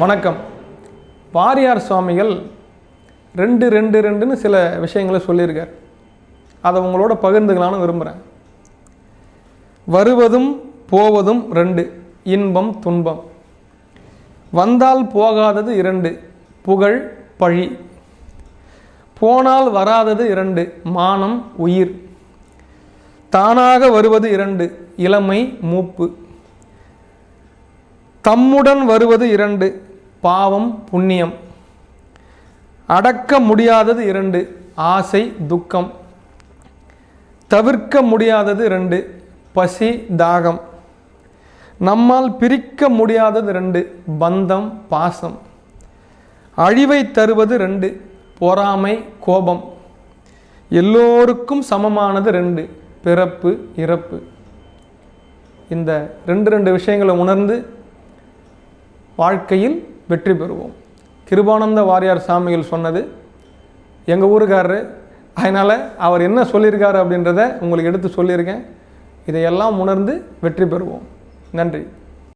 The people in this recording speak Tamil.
வணக்கம். வாரியார் சுவாமிகள் ரெண்டு ரெண்டு ரெண்டுன்னு சில விஷயங்களை சொல்லியிருக்கார். அதை உங்களோட பகிர்ந்துக்கலாம்னு விரும்புகிறேன் வருவதும் போவதும் ரெண்டு இன்பம் துன்பம். வந்தால் போகாதது இரண்டு புகழ் பழி. போனால் வராதது இரண்டு மானம் உயிர். தானாக வருவது இரண்டு இளமை மூப்பு. தம்முடன் வருவது இரண்டு பாவம் புண்ணியம். அடக்க முடியாதது இரண்டு ஆசை துக்கம். தவிர்க்க முடியாதது ரெண்டு பசி தாகம். நம்மால் பிரிக்க முடியாதது ரெண்டு பந்தம் பாசம். அழிவை தருவது ரெண்டு பொறாமை கோபம். எல்லோருக்கும் சமமானது ரெண்டு பிறப்பு இறப்பு. இந்த ரெண்டு ரெண்டு விஷயங்களை உணர்ந்து வாழ்க்கையில் வெற்றி பெறுவோம். கிருபானந்த வாரியார் சாமிகள் சொன்னது எங்கள் ஊருக்காரரு அதனால் அவர் என்ன சொல்லியிருக்காரு அப்படின்றத உங்களுக்கு எடுத்து சொல்லியிருக்கேன். இதையெல்லாம் உணர்ந்து வெற்றி பெறுவோம். நன்றி.